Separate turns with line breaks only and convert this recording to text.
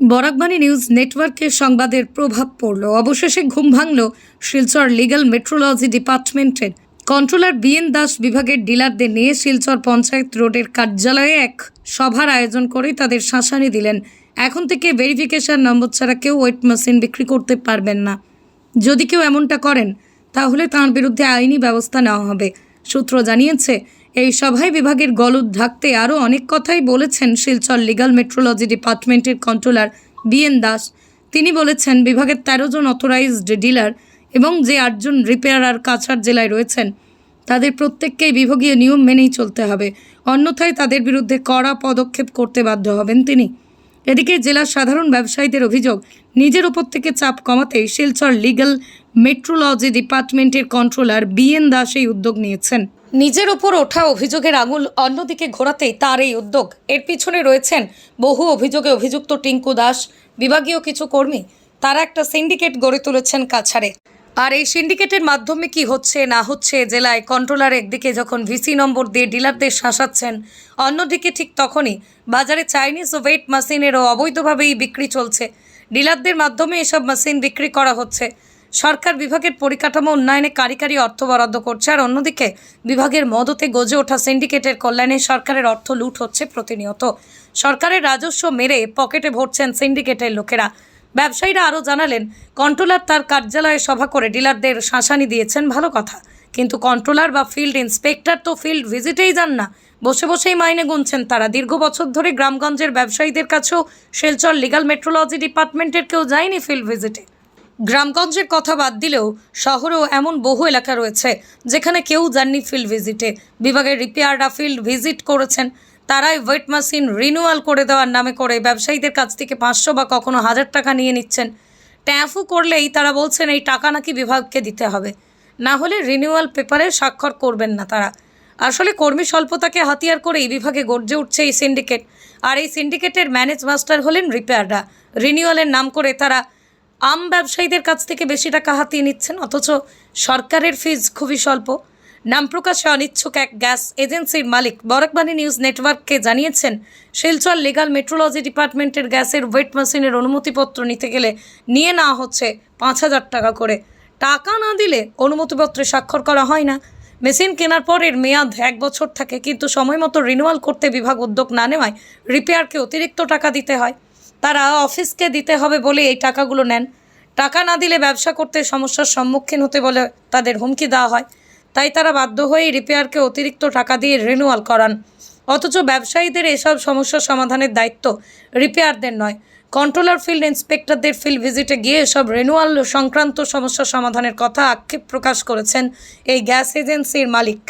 Barak Bani news নেটওয়ার্কের সংবাদের প্রভাব পড়ল। অবশেষে ঘুম ভাঙল শিলচর লিগাল মেট্রোলজি ডিপার্টমেন্টের। কন্ট্রোলার বিএন দাস বিভাগের ডিলারদের নিয়ে শিলচর পঞ্চায়েত রোডের কার্যালয়ে এক সভার আয়োজন করে তাদের শাসানি দিলেন। এখন থেকে ভেরিফিকেশন নম্বর ছাড়া কেউ ওয়েট মেশিন বিক্রি করতে পারবেন না। যদি কেউ এমনটা করেন, তাহলে তার বিরুদ্ধে আইনি ব্যবস্থা নেওয়া হবে। সূত্র জানিয়েছে এই সভায় বিভাগের গলদ ঢাকতে আরও অনেক কথাই বলেছেন শিলচর লিগাল মেট্রোলজি ডিপার্টমেন্টের কন্ট্রোলার বিএন দাস। তিনি বলেছেন, বিভাগের তেরো জন অথরাইজড ডিলার এবং যে আটজন রিপেয়ারার কাছাড় জেলায় রয়েছেন, তাদের প্রত্যেককেই বিভাগীয় নিয়ম মেনেই চলতে হবে। অন্যথায় তাদের বিরুদ্ধে কড়া পদক্ষেপ করতে বাধ্য হবেন তিনি। এদিকে জেলার সাধারণ ব্যবসায়ীদের অভিযোগ, নিজের ওপর থেকে চাপ কমাতে শিলচর লিগ্যাল মেট্রোলজি ডিপার্টমেন্টের কন্ট্রোলার বিএন দাস এই উদ্যোগ নিয়েছেন। নিজের ওপর ওঠা অভিযোগের আঙুল অন্যদিকে ঘোরাতেই তার এই উদ্যোগ। এর পিছনে রয়েছেন বহু অভিযোগে অভিযুক্ত টিঙ্কু দাস, বিভাগীয় কিছু কর্মী, তারা একটা সিন্ডিকেট গড়ে তুলেছেন কাছাড়ে। আর এই সিন্ডিকেটের মাধ্যমে কি হচ্ছে, না হচ্ছে, জেলায় কন্ট্রোলার একদিকে যখন ভিসি নম্বর দিয়ে ডিলারদের শাসাচ্ছেন, অন্যদিকে ঠিক তখনই বাজারে চাইনিজ ওয়েট মেশিনেরও অবৈধভাবেই বিক্রি চলছে। ডিলারদের মাধ্যমে এসব মেশিন বিক্রি করা হচ্ছে। সরকার বিভাগের পরিকাঠামো উন্নয়নে কারিকারি অর্থ বরাদ্দ করছে, আর অন্যদিকে বিভাগের মদতে গজে ওঠা সিন্ডিকেটের কল্যাণে সরকারের অর্থ লুট হচ্ছে প্রতিনিয়ত। সরকারের রাজস্ব মেরে পকেটে ভরছেন সিন্ডিকেটের লোকেরা। ব্যবসায়ীরা আরও জানালেন, কন্ট্রোলার তার কার্যালয়ে সভা করে ডিলারদের শাসানি দিয়েছেন, ভালো কথা। কিন্তু কন্ট্রোলার বা ফিল্ড ইন্সপেক্টর তো ফিল্ড ভিজিটেই যান না। বসে বসেই মাইনে গুনছেন তারা। দীর্ঘ বছর ধরে গ্রামগঞ্জের ব্যবসায়ীদের কাছেও শিলচর লিগাল মেট্রোলজি ডিপার্টমেন্টের কেউ যায়নি ফিল্ড ভিজিটে। গ্রামগঞ্জের কথা বাদ দিলেও শহরেও এমন বহু এলাকা রয়েছে যেখানে কেউ যাননি ফিল্ড ভিজিটে বিভাগের রিপেয়াররা ফিল্ড ভিজিট করেছেন। তারাই ওয়েট মেশিন রিনিউয়াল করে দেওয়ার নামে করে ব্যবসায়ীদের কাছ থেকে পাঁচশো বা কখনো হাজার টাকা নিয়ে নিচ্ছেন। ট্যাফু করলেই তারা বলছেন এই টাকা নাকি বিভাগকে দিতে হবে। না হলে রিনিউয়াল পেপারে স্বাক্ষর করবেন না তারা। আসলে কর্মী স্বল্পতাকে হাতিয়ার করে এই বিভাগে গর্জে উঠছে এই সিন্ডিকেট আর এই সিন্ডিকেটের ম্যানেজ মাস্টার হলেন রিপেয়াররা রিনিউয়ালের নাম করে তারা আম ব্যবসায়ীদের কাছ থেকে বেশি টাকা হাতিয়ে নিচ্ছেন, অথচ সরকারের ফিজ খুবই স্বল্প। নাম প্রকাশে অনিচ্ছুক এক গ্যাস এজেন্সির মালিক। বরাকবাণী নিউজ নেটওয়ার্ককে জানিয়েছেন, শিলচর লিগাল মেট্রোলজি ডিপার্টমেন্টের গ্যাসের ওয়েট মেশিনের অনুমতিপত্র নিতে গেলে নিয়ে নেওয়া হচ্ছে পাঁচ হাজার টাকা করে। টাকা না দিলে অনুমতিপত্রে স্বাক্ষর করা হয় না। মেশিন কেনার পর এর মেয়াদ এক বছর থাকে, কিন্তু সময় মতো রিনিউয়াল করতে বিভাগ উদ্যোগ না নেওয়ায় রিপেয়ারকে অতিরিক্ত টাকা দিতে হয়। তারা অফিসকে দিতে হবে বলে এই টাকাগুলো নেন। টাকা না দিলে ব্যবসা করতে সমস্যার সম্মুখীন হতে বলে তাদের হুমকি দেওয়া হয়। তাই তারা বাধ্য হয়েই রিপেয়ারকে অতিরিক্ত টাকা দিয়ে রিনিউয়াল করান। অথচ ব্যবসায়ীদের এসব সমস্যার সমাধানের দায়িত্ব রিপেয়ারদের নয়। কন্ট্রোলার ফিল্ড ইন্সপেক্টরদের ফিল্ড ভিজিটে গিয়ে এসব রিনিউয়াল সংক্রান্ত সমস্যা সমাধানের কথা আক্ষেপ প্রকাশ করেছেন এই গ্যাস এজেন্সির মালিক।